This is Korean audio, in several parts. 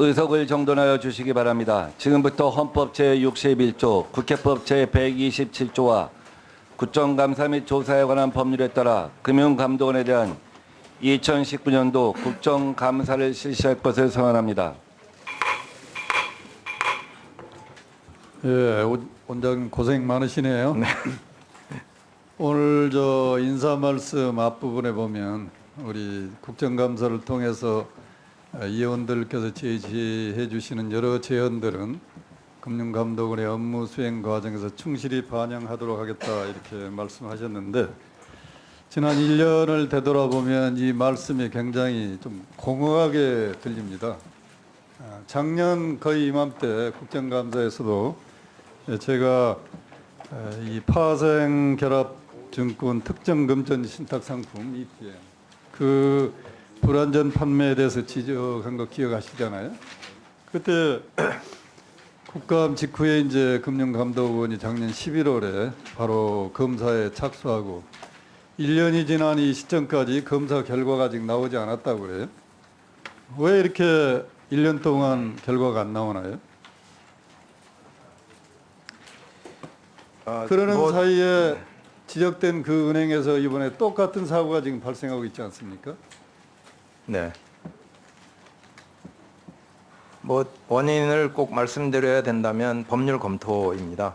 의석을 정돈하여 주시기 바랍니다. 지금부터 헌법 제61조, 국회법 제127조와 국정감사 및 조사에 관한 법률에 따라 금융감독원에 대한 2019년도 국정감사를 실시할 것을 선언합니다. 예, 원- 원장님 고생 많으시네요. 오늘 저 인사 말씀 앞부분에 보면 우리 국정감사를 통해서 어, 의원들께서 제시해 주시는 여러 제언들은 금융감독원의 업무 수행 과정에서 충실히 반영하도록 하겠다 이렇게 말씀하셨는데 지난 1년을 되돌아보면 이 말씀이 굉장히 좀 공허하게 들립니다. 아, 작년 거의 이맘때 국정감사에서도 예, 제가 에, 이 파생 결합 증권 특정 금전 신탁 상품 ETF 그 불안전 판매에 대해서 지적한 거 기억하시잖아요. 그때 국감 직후에 이제 금융감독원이 작년 11월에 바로 검사에 착수하고 1년이 지난 이 시점까지 검사 결과가 아직 나오지 않았다고 그래요. 왜 이렇게 1년 동안 결과가 안 나오나요? 아, 그러는 뭐, 사이에 지적된 그 은행에서 이번에 똑같은 사고가 지금 발생하고 있지 않습니까? 네. 뭐 원인을 꼭 말씀드려야 된다면 법률 검토입니다.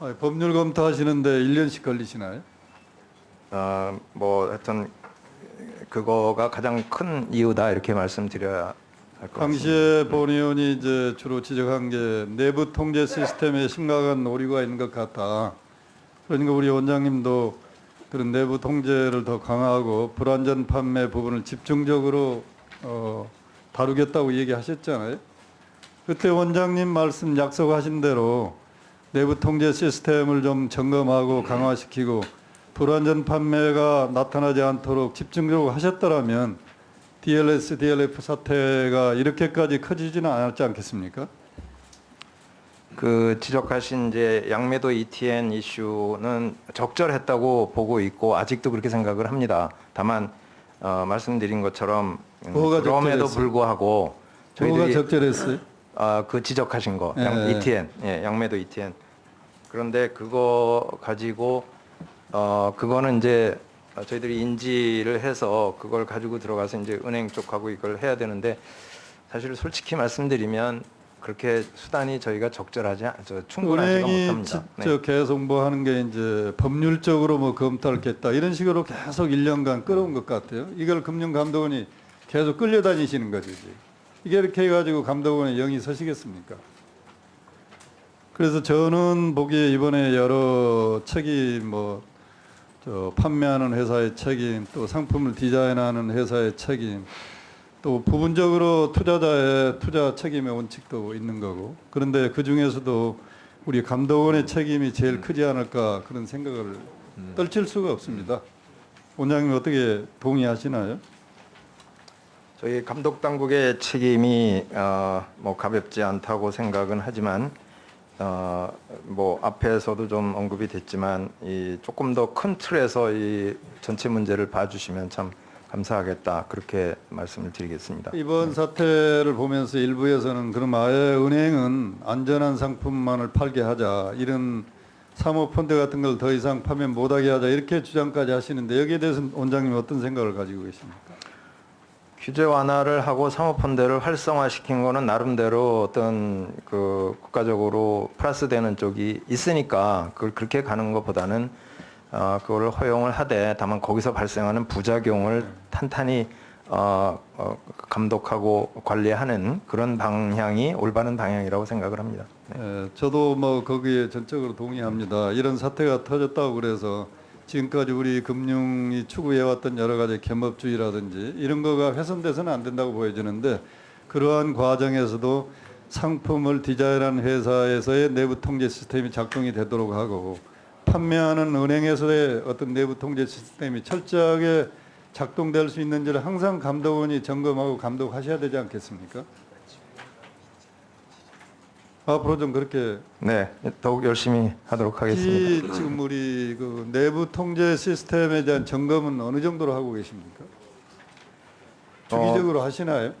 아니, 법률 검토하시는데 1년씩 걸리시나요? 아, 뭐 하여튼 그거가 가장 큰 이유다 이렇게 말씀드려야 할 것 같습니다. 당시에 본 의원이 이제 주로 지적한 게 내부 통제 시스템에 심각한 오류가 있는 것 같다. 그러니까 우리 원장님도 그런 내부 통제를 더 강화하고 불안전 판매 부분을 집중적으로 어, 다루겠다고 얘기하셨잖아요. 그때 원장님 말씀 약속하신 대로 내부 통제 시스템을 좀 점검하고 강화시키고 불안전 판매가 나타나지 않도록 집중적으로 하셨더라면 DLS, DLF 사태가 이렇게까지 커지지는 않았지 않겠습니까? 그 지적하신 이제 양매도 ETN 이슈는 적절했다고 보고 있고 아직도 그렇게 생각을 합니다. 다만 어, 말씀드린 것처럼 음, 뭐가 그럼에도 적절했어요? 불구하고 뭐가 저희들이 적절했어요? 아, 그 지적하신 거, 양, 예. ETN, 예, 양매도 ETN. 그런데 그거 가지고 어 그거는 이제 저희들이 인지를 해서 그걸 가지고 들어가서 이제 은행 쪽하고 이걸 해야 되는데 사실 솔직히 말씀드리면 그렇게 수단이 저희가 적절하지 않, 저 충분하지가 은행이 못합니다. 네. 저 계속 뭐 하는 게 이제 법률적으로 뭐 검토하겠다 이런 식으로 계속 1년간 끌어온 것 같아요. 이걸 금융감독원이 계속 끌려다니시는 거죠. 이제. 이게 이렇게 해가지고 감독원에 영이 서시겠습니까? 그래서 저는 보기에 이번에 여러 책임 뭐저 판매하는 회사의 책임 또 상품을 디자인하는 회사의 책임 또 부분적으로 투자자의 투자 책임의 원칙도 있는 거고 그런데 그 중에서도 우리 감독원의 책임이 제일 크지 않을까 그런 생각을 떨칠 수가 없습니다. 원장님 어떻게 동의하시나요? 저희 감독 당국의 책임이 어, 뭐 가볍지 않다고 생각은 하지만 어, 뭐 앞에서도 좀 언급이 됐지만 이 조금 더 큰 틀에서 이 전체 문제를 봐주시면 참 감사하겠다 그렇게 말씀을 드리겠습니다. 이번 사태를 보면서 일부에서는 그럼 아예 은행은 안전한 상품만을 팔게 하자 이런 사모펀드 같은 걸 더 이상 판매 못하게 하자 이렇게 주장까지 하시는데 여기에 대해서는 원장님 어떤 생각을 가지고 계십니까? 규제 완화를 하고 사모펀드를 활성화시킨 거는 나름대로 어떤 그 국가적으로 플러스 되는 쪽이 있으니까 그걸 그렇게 가는 것보다는 어, 그거를 허용을 하되 다만 거기서 발생하는 부작용을 탄탄히 어, 어, 감독하고 관리하는 그런 방향이 올바른 방향이라고 생각을 합니다. 예, 저도 뭐 거기에 전적으로 동의합니다. 이런 사태가 터졌다고 그래서 지금까지 우리 금융이 추구해왔던 여러 가지 겸업주의라든지 이런 거가 훼손돼서는 안 된다고 보여지는데 그러한 과정에서도 상품을 디자인한 회사에서의 내부 통제 시스템이 작동이 되도록 하고 판매하는 은행에서의 어떤 내부 통제 시스템이 철저하게 작동될 수 있는지를 항상 감독원이 점검하고 감독하셔야 되지 않겠습니까? 앞으로 좀 그렇게 네, 더욱 열심히 하도록 하겠습니다. 이 지금 우리 그 내부 통제 시스템에 대한 점검은 어느 정도로 하고 계십니까? 어, 주기적으로 하시나요?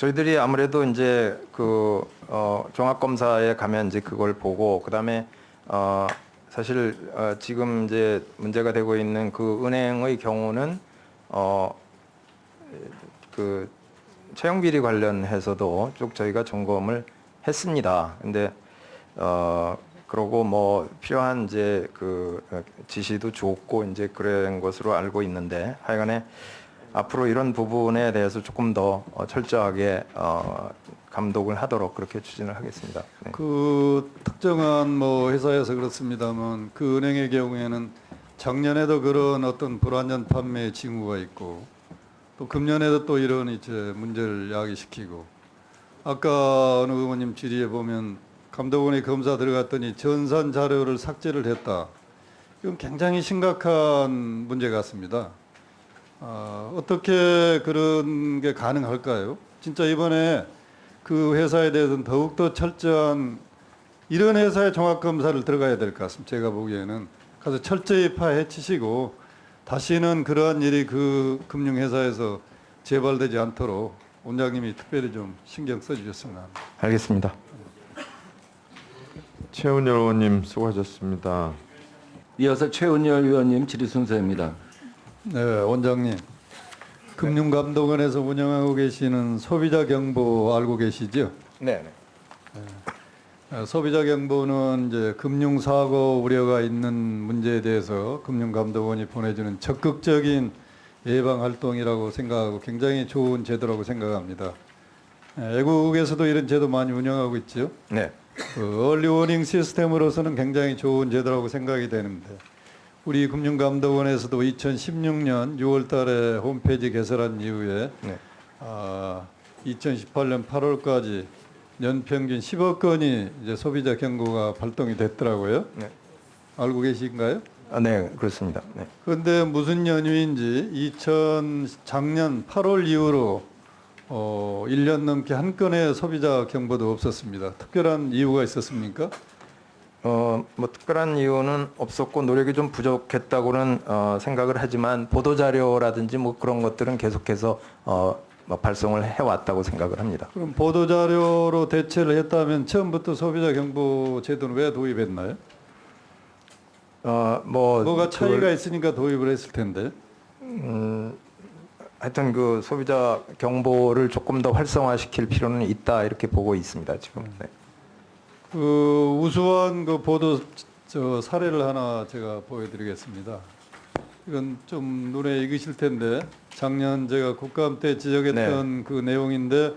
저희들이 아무래도 이제 그 어, 종합 검사에 가면 이제 그걸 보고 그다음에 어, 사실 어, 지금 이제 문제가 되고 있는 그 은행의 경우는 어, 그 채용 비리 관련해서도 쭉 저희가 점검을 했습니다. 근데 어 그러고 뭐 필요한 이제 그 어, 지시도 줬고 이제 그런 것으로 알고 있는데 하여간에 앞으로 이런 부분에 대해서 조금 더 어, 철저하게 어 감독을 하도록 그렇게 추진을 하겠습니다. 네. 그 특정한 뭐 회사에서 그렇습니다만 그 은행의 경우에는 작년에도 그런 어떤 불완전 판매 징후가 있고 또 금년에도 또 이런 이제 문제를 야기시키고 아까 어느 의원님 질의에 보면 감독원이 검사 들어갔더니 전산 자료를 삭제를 했다. 이건 굉장히 심각한 문제 같습니다. 아, 어떻게 그런 게 가능할까요? 진짜 이번에 그 회사에 대해서는 더욱더 철저한 이런 회사의 종합검사를 들어가야 될 것 같습니다. 제가 보기에는 가서 철저히 파헤치시고 다시는 그러한 일이 그 금융회사에서 재발되지 않도록 원장님이 특별히 좀 신경 써주셨으면 합니다. 알겠습니다. 최은열 의원님 수고하셨습니다. 이어서 최은열 의원님 질의 순서입니다. 네, 원장님. 금융감독원에서 운영하고 계시는 소비자 경보 알고 계시죠? 네. 네. 어, 소비자 경보는 이제 금융 사고 우려가 있는 문제에 대해서 금융감독원이 보내주는 적극적인 예방 활동이라고 생각하고 굉장히 좋은 제도라고 생각합니다. 예, 외국에서도 이런 제도 많이 운영하고 있죠. 네. 그 얼리 워닝 시스템으로서는 굉장히 좋은 제도라고 생각이 되는데 우리 금융감독원에서도 2016년 6월달에 홈페이지 개설한 이후에 네. 아, 2018년 8월까지 연평균 10억 건이 이제 소비자 경고가 발동이 됐더라고요. 네. 알고 계신가요? 아, 네, 그렇습니다. 네. 그런데 무슨 연유인지 2000 작년 8월 이후로 어, 1년 넘게 한 건의 소비자 경보도 없었습니다. 특별한 이유가 있었습니까? 어, 뭐 특별한 이유는 없었고 노력이 좀 부족했다고는 어, 생각을 하지만 보도 자료라든지 뭐 그런 것들은 계속해서 어, 뭐 발송을 해왔다고 생각을 합니다. 그럼 보도 자료로 대체를 했다면 처음부터 소비자 경보 제도는 왜 도입했나요? 어, 뭐 뭐가 차이가 그걸, 있으니까 도입을 했을 텐데. 음, 하여튼 그 소비자 경보를 조금 더 활성화시킬 필요는 있다 이렇게 보고 있습니다 지금. 네. 그 우수한 그 보도 저 사례를 하나 제가 보여드리겠습니다. 이건 좀 눈에 익으실 텐데 작년 제가 국감 때 지적했던 그 내용인데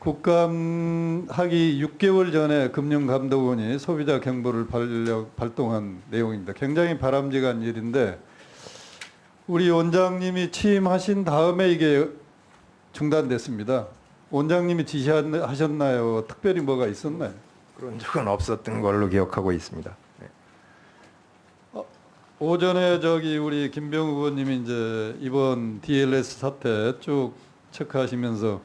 국감 하기 6개월 전에 금융감독원이 소비자 경보를 발동한 내용입니다. 굉장히 바람직한 일인데 우리 원장님이 취임하신 다음에 이게 중단됐습니다. 원장님이 지시하셨나요? 특별히 뭐가 있었나요? 그런 적은 없었던 걸로 기억하고 있습니다. 네. 오전에 저기 우리 김병우 의원님이 이제 이번 DLS 사태 쭉 체크하시면서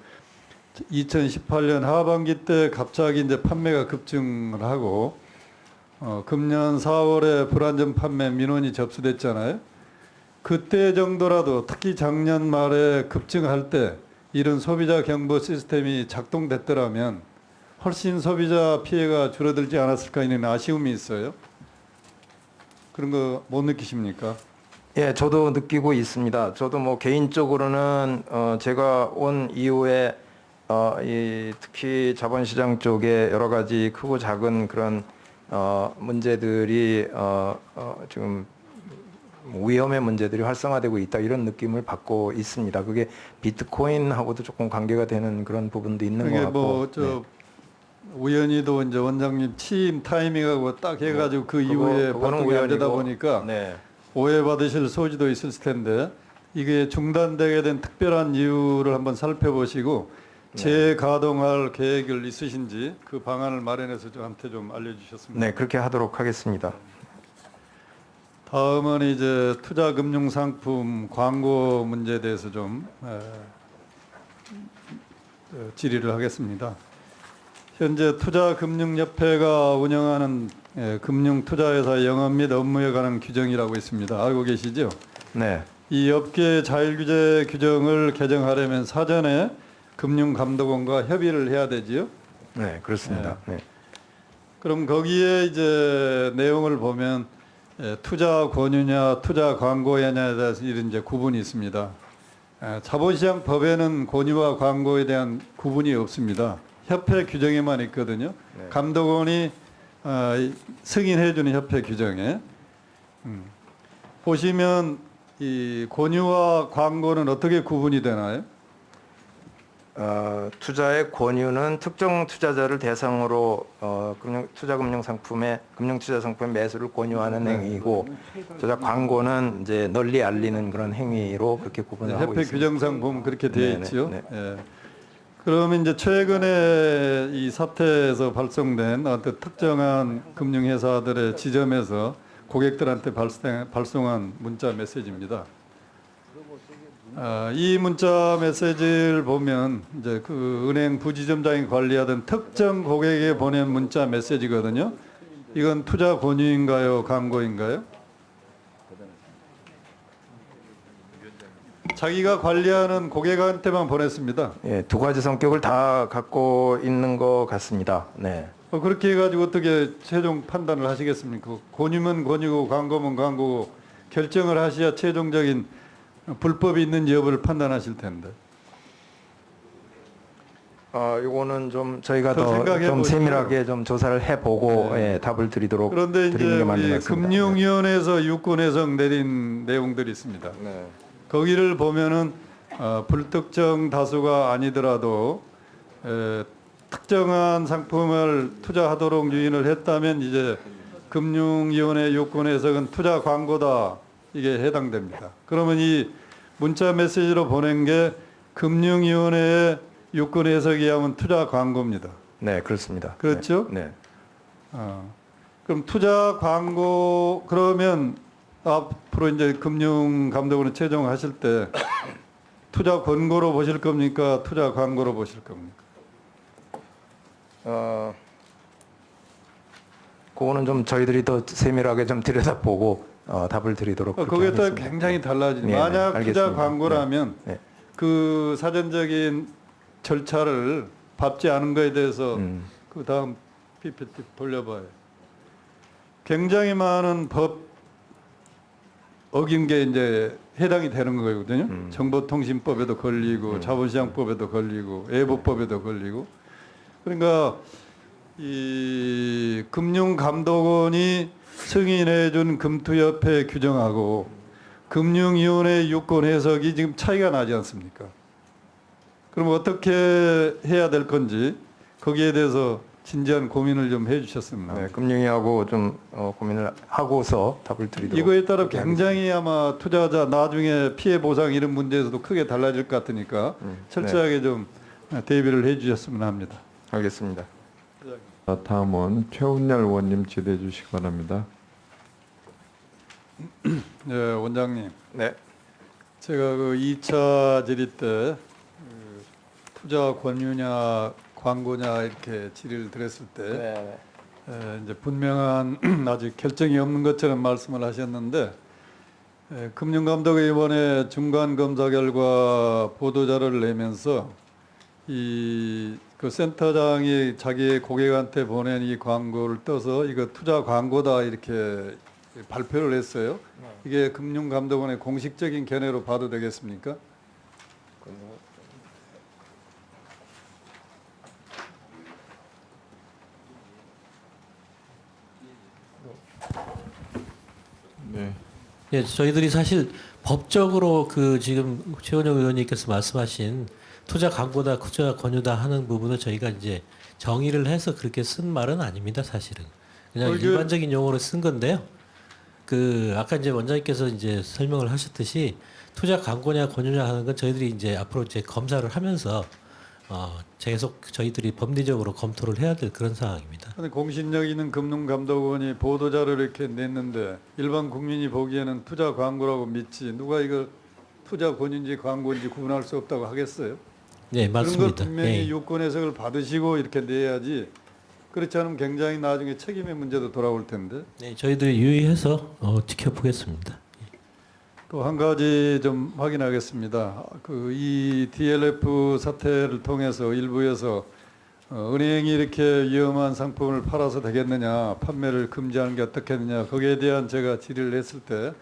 2018년 하반기 때 갑자기 이제 판매가 급증을 하고 어, 금년 4월에 불안전 판매 민원이 접수됐잖아요. 그때 정도라도 특히 작년 말에 급증할 때 이런 소비자 경보 시스템이 작동됐더라면 훨씬 소비자 피해가 줄어들지 않았을까 하는 아쉬움이 있어요. 그런 거 못 느끼십니까? 예, 저도 느끼고 있습니다. 저도 뭐 개인적으로는 어, 제가 온 이후에 어, 이 특히 자본시장 쪽에 여러 가지 크고 작은 그런 어, 문제들이 어, 어, 지금 위험의 문제들이 활성화되고 있다 이런 느낌을 받고 있습니다. 그게 비트코인하고도 조금 관계가 되는 그런 부분도 있는 것 같고. 뭐저 네. 우연히도 이제 원장님 취임 타이밍하고 딱 해가지고 그 그거- 이후에 그거는 발동이 안 되다 우연이고, 보니까 네. 오해받으실 소지도 있을 텐데 이게 중단되게 된 특별한 이유를 한번 살펴보시고 네. 재가동할 계획을 있으신지 그 방안을 마련해서 저한테 좀 알려주셨습니다. 네, 그렇게 하도록 하겠습니다. 다음은 이제 투자 금융 상품 광고 문제에 대해서 좀 에, 어, 질의를 하겠습니다. 현재 투자금융협회가 운영하는 에, 금융투자회사 영업 및 업무에 관한 규정이라고 있습니다. 알고 계시죠? 네. 이 업계 자율규제 규정을 개정하려면 사전에 금융감독원과 협의를 해야 되지요. 네, 그렇습니다. 네. 그럼 거기에 이제 내용을 보면 에, 투자 권유냐 투자 광고냐에 대해서 이런 이제 구분이 있습니다. 에, 자본시장 법에는 권유와 광고에 대한 구분이 없습니다. 협회 규정에만 있거든요. 네. 감독원이 아, 이 승인해주는 협회 규정에 음. 보시면 이 권유와 광고는 어떻게 구분이 되나요? 어, 투자의 권유는 특정 투자자를 대상으로 어, 금융, 투자 금융 상품의 금융 투자 상품 매수를 권유하는 행위이고 투자 광고는 이제 널리 알리는 그런 행위로 그렇게 구분을 하고 협회 있습니다. 규정상 보면 그렇게 되어 네네, 있지요. 네. 예. 그러면 이제 최근에 이 사태에서 발송된 어떤 특정한 금융회사들의 지점에서 고객들한테 발생, 발송한 문자 메시지입니다. 아, 이 문자 메시지를 보면 이제 그 은행 부지점장이 관리하던 특정 고객에게 보낸 문자 메시지거든요. 이건 투자 권유인가요, 광고인가요? 자기가 관리하는 고객한테만 보냈습니다. 예, 두 가지 성격을 다 갖고 있는 것 같습니다. 네. 어, 그렇게 해가지고 어떻게 최종 판단을 하시겠습니까? 권유면 권유고 광고면 광고고 결정을 하셔야 최종적인 불법이 있는지 여부를 판단하실 텐데. 어, 이거는 좀 저희가 더 좀. 세밀하게 좀 조사를 해보고 네. 예, 답을 드리도록 그런데 이제 드리는 게 맞는 우리 것 같습니다. 금융위원회에서 유권 해석 내린 내용들이 있습니다. 네. 거기를 보면은 어, 불특정 다수가 아니더라도 에, 특정한 상품을 투자하도록 유인을 했다면 이제 금융위원회 요건 해석은 투자 광고다 이게 해당됩니다. 그러면 이 문자 메시지로 보낸 게 금융위원회의 요건 해석에 하면 투자 광고입니다. 네, 그렇습니다. 그렇죠? 네. 네. 어, 그럼 투자 광고 그러면 앞으로 이제 금융 감독원을 최종하실 때 투자 권고로 보실 겁니까? 투자 광고로 보실 겁니까? 어, 그거는 좀 저희들이 더 세밀하게 좀 들여다보고 어, 답을 드리도록 어, 따라 하겠습니다. 굉장히 달라지죠. 네, 네, 만약 투자 알겠습니다. 광고라면 네. 그 사전적인 절차를 밟지 않은 거에 대해서 음, 그 다음 PPT 돌려봐요. 굉장히 많은 법 어긴 게 이제 해당이 되는 거거든요. 음. 정보통신법에도 걸리고 자본시장법에도 걸리고 애보법에도 걸리고 그러니까 이 금융감독원이 승인해준 금투협회 규정하고 금융위원회 유권 해석이 지금 차이가 나지 않습니까? 그럼 어떻게 해야 될 건지 거기에 대해서 진지한 고민을 좀 해주셨으면 네, 합니다. 금융위하고 좀 어, 고민을 하고서 답을 드리도록 이거에 따라 굉장히 아마 투자자 나중에 피해 보상 이런 문제에서도 크게 달라질 것 같으니까 음, 철저하게 좀 대비를 해주셨으면 합니다. 알겠습니다. 자, 다음은 최운열 의원님 질의해 주시기 바랍니다. 네, 원장님. 네. 제가 그 2차 질의 때 그 투자 권유냐 광고냐 이렇게 질의를 드렸을 때 네. 에, 이제 분명한 아직 결정이 없는 것처럼 말씀을 하셨는데 에, 금융감독이 이번에 중간 검사 결과 보도 자료를 내면서 이 그 센터장이 자기 고객한테 보낸 이 광고를 떠서 이거 투자 광고다 이렇게 발표를 했어요. 이게 금융감독원의 공식적인 견해로 봐도 되겠습니까? 네. 예, 저희들이 사실 법적으로 그 지금 최원영 의원님께서 말씀하신 투자 광고다, 투자 권유다 하는 부분을 저희가 이제 정의를 해서 그렇게 쓴 말은 아닙니다, 사실은. 그냥 어, 이게- 일반적인 용어로 쓴 건데요. 그 아까 이제 원장님께서 이제 설명을 하셨듯이 투자 광고냐 권유냐 하는 건 저희들이 이제 앞으로 이제 검사를 하면서 어 계속 저희들이 법리적으로 검토를 해야 될 그런 상황입니다. 근데 공신력 있는 금융감독원이 보도 자료를 이렇게 냈는데 일반 국민이 보기에는 투자 광고라고 믿지 누가 이걸 투자 권유인지 광고인지 구분할 수 없다고 하겠어요? 네, 그런 걸 맞습니다. 분명히 예. 유권 해석을 받으시고 이렇게 내야지 그렇지 않으면 굉장히 나중에 책임의 문제도 돌아올 텐데 네, 저희들이 유의해서 어, 지켜보겠습니다. 또 한 가지 좀 확인하겠습니다. 그 이 DLF 사태를 통해서 일부에서 어, 은행이 이렇게 위험한 상품을 팔아서 되겠느냐, 판매를 금지하는 게 어떻겠느냐, 거기에 대한 제가 질의를 했을 때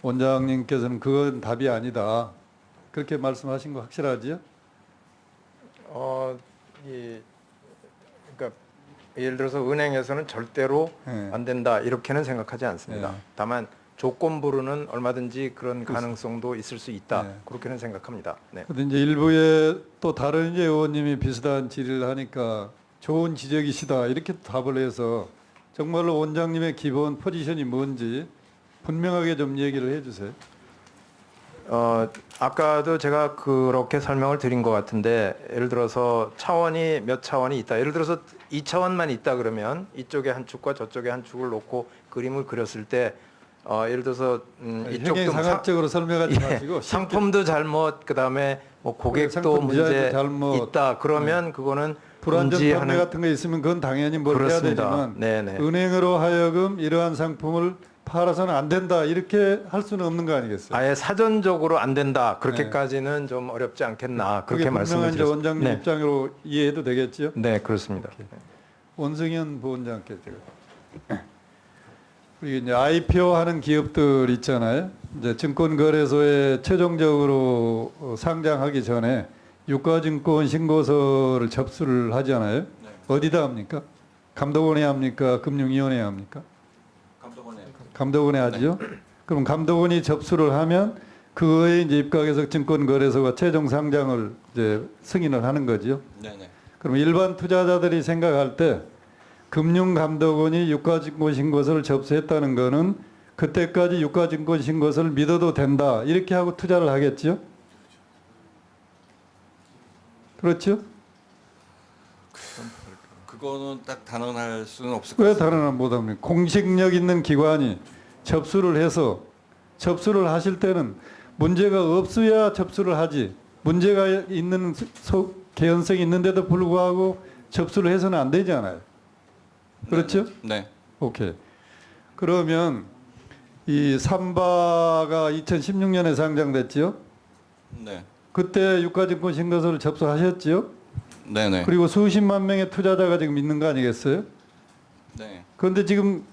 원장님께서는 그건 답이 아니다. 그렇게 말씀하신 거 확실하지요? 어, 이 그러니까 예를 들어서 은행에서는 절대로 네. 안 된다 이렇게는 생각하지 않습니다. 네. 다만 조건부로는 얼마든지 그런 가능성도 있을 수 있다. 네. 그렇게는 생각합니다. 네. 근데 이제 일부에 또 다른 이제 의원님이 비슷한 질의를 하니까 좋은 지적이시다 이렇게 답을 해서 정말로 원장님의 기본 포지션이 뭔지 분명하게 좀 얘기를 해주세요. 어, 아까도 제가 그렇게 설명을 드린 것 같은데 예를 들어서 차원이 몇 차원이 있다. 예를 들어서 이 차원만 있다 그러면 이쪽에 한 축과 저쪽에 한 축을 놓고 그림을 그렸을 때 어, 예를 들어서 음, 이쪽도 상- 형용상학적으로 설명하지 예, 마시고 상품도 잘못 그다음에 뭐 고객도 상품 문제 디자인도 잘못. 있다. 그러면 그거는 불안전 판매 같은 거 있으면 그건 당연히 뭘 해야 그렇습니다. 되지만 네네. 은행으로 하여금 이러한 상품을 팔아서는 안 된다 이렇게 할 수는 없는 거 아니겠어요? 아예 사전적으로 안 된다. 그렇게까지는 좀 어렵지 않겠나. 그게 그렇게 분명한 말씀을 이제 드렸습니다. 원장님 네. 입장으로 이해해도 되겠죠? 네, 그렇습니다. 원승현 부원장께 제가 그리고 이제 IPO 하는 기업들 있잖아요. 이제 증권거래소에 최종적으로 어, 상장하기 전에 유가증권 신고서를 접수를 하잖아요. 어디다 합니까? 감독원에 합니까? 금융위원회에 합니까? 감독원에 감독원에 하죠. 그럼 감독원이 접수를 하면 그거에 이제 입각해서 증권거래소가 최종 상장을 이제 승인을 하는 거죠. 네네. 그럼 일반 투자자들이 생각할 때 금융감독원이 유가증권 신고서를 접수했다는 거는 그때까지 유가증권 신고서를 믿어도 된다 이렇게 하고 투자를 하겠죠? 그렇죠? 그거는 딱 단언할 수는 없을 것 왜 같습니다. 다른 못합니까? 공식력 있는 기관이 접수를 해서 접수를 하실 때는 문제가 없어야 접수를 하지 문제가 있는 소- 개연성이 있는데도 불구하고 접수를 해서는 안 되잖아요. 그렇죠? 네. 오케이. 그러면 이 삼바가 2016년에 상장됐죠? 네. 그때 유가증권 신고서를 접수하셨죠? 네네. 그리고 수십만 명의 투자자가 지금 있는 거 아니겠어요? 네. 그런데 지금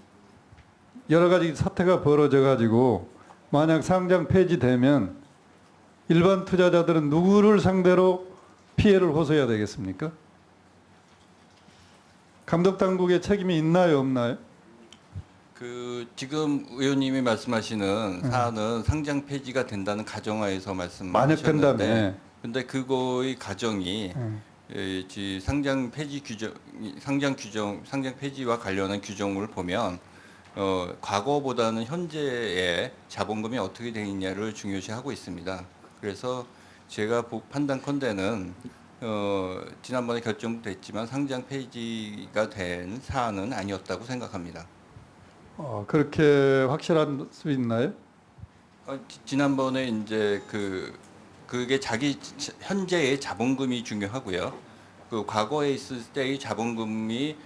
여러 가지 사태가 벌어져 가지고 만약 상장 폐지되면 일반 투자자들은 누구를 상대로 피해를 호소해야 되겠습니까? 감독 당국의 책임이 있나요, 없나요? 그 지금 의원님이 말씀하시는 사안은 상장 폐지가 된다는 가정하에서 만약 된다면. 말씀하셨는데 근데 그거의 가정이 음. 에, 지 상장 폐지 규정 상장 규정 상장 폐지와 관련한 규정을 보면 어, 과거보다는 현재의 자본금이 어떻게 되어 있냐를 중요시하고 있습니다. 그래서 제가 보- 판단컨대는 어, 지난번에 결정됐지만 상장 폐지가 된 사안은 아니었다고 생각합니다. 어, 그렇게 확실한 수 있나요? 어, 지- 지난번에 이제 그 그게 자기 자- 현재의 자본금이 중요하고요. 그 과거에 있을 때의 자본금이 그,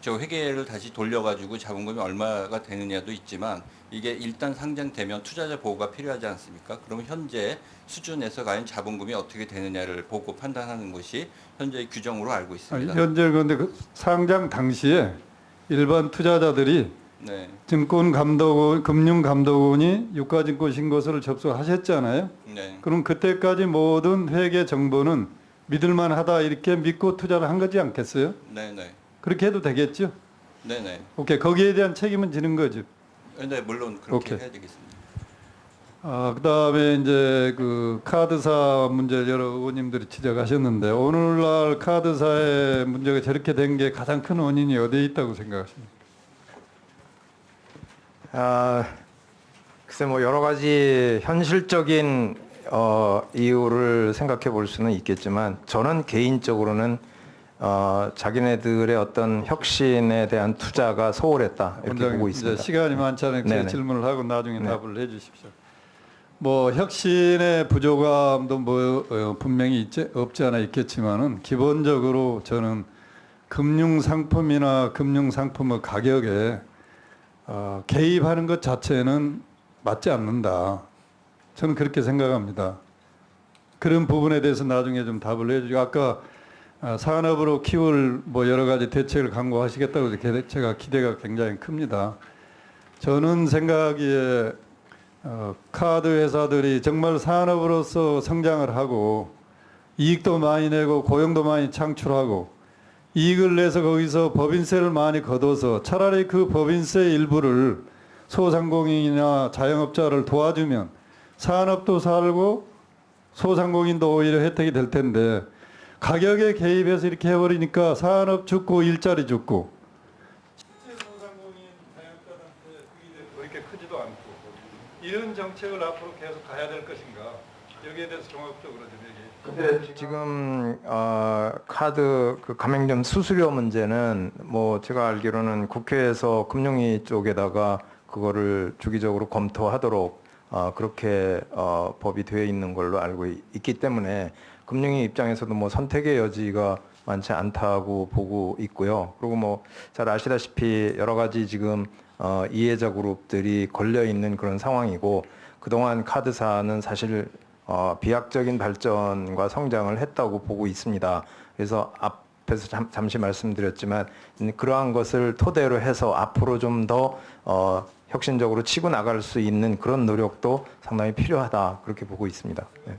저 회계를 다시 돌려가지고 자본금이 얼마가 되느냐도 있지만 이게 일단 상장되면 투자자 보호가 필요하지 않습니까? 그럼 현재 수준에서 과연 자본금이 어떻게 되느냐를 보고 판단하는 것이 현재의 규정으로 알고 아니, 있습니다. 현재 그런데 그 상장 당시에 일반 투자자들이 네, 증권감독원, 금융감독원이 유가증권 신고서를 접수하셨잖아요. 네, 그럼 그때까지 모든 회계 정보는 믿을만하다 이렇게 믿고 투자를 한 거지 않겠어요? 네, 네, 그렇게 해도 되겠죠? 네, 네. 오케이 거기에 대한 책임은 지는 거죠. 네, 물론 그렇게 오케이. 해야 되겠습니다. 아 그다음에 이제 그 카드사 문제 여러 의원님들이 지적하셨는데 오늘날 카드사의 문제가 저렇게 된 게 가장 큰 원인이 어디에 있다고 생각하십니까? 아, 글쎄 뭐 여러 가지 현실적인 어, 이유를 생각해 볼 수는 있겠지만 저는 개인적으로는 어, 자기네들의 어떤 혁신에 대한 투자가 소홀했다 이렇게 원장님, 보고 있습니다. 시간이 제가 네네. 질문을 하고 나중에 네. 답을 해주십시오. 뭐 혁신의 부족함도 뭐 어, 분명히 있지, 없지 않아 있겠지만은 기본적으로 저는 금융 상품이나 금융 상품의 가격에 어, 개입하는 것 자체는 맞지 않는다. 저는 그렇게 생각합니다. 그런 부분에 대해서 나중에 좀 답을 해주고 아까 아, 산업으로 키울 뭐 여러 가지 대책을 강구하시겠다고 제가 기대가 굉장히 큽니다. 저는 생각하기에 어, 카드 회사들이 정말 산업으로서 성장을 하고 이익도 많이 내고 고용도 많이 창출하고 이익을 내서 거기서 법인세를 많이 걷어서 차라리 그 법인세 일부를 소상공인이나 자영업자를 도와주면 산업도 살고 소상공인도 오히려 혜택이 될 텐데 가격에 개입해서 이렇게 해버리니까 산업 죽고 일자리 죽고 실제 소상공인 자영업자한테 그게 그렇게 크지도 않고 이런 정책을 앞으로 계속 가야 될 것인가 여기에 대해서 종합적으로 좀 얘기. 근데 지금 어, 카드 그 가맹점 수수료 문제는 뭐 제가 알기로는 국회에서 금융위 쪽에다가 그거를 주기적으로 검토하도록 어, 그렇게 어, 법이 되어 있는 걸로 알고 있- 있기 때문에 금융위 입장에서도 뭐 선택의 여지가 많지 않다고 보고 있고요. 그리고 뭐 잘 아시다시피 여러 가지 지금 어, 이해자 그룹들이 걸려 있는 그런 상황이고 그동안 카드사는 사실 어, 비약적인 발전과 성장을 했다고 보고 있습니다. 그래서 앞에서 잠, 잠시 말씀드렸지만 음, 그러한 것을 토대로 해서 앞으로 좀더 어, 혁신적으로 치고 나갈 수 있는 그런 노력도 상당히 필요하다 그렇게 보고 있습니다. 네.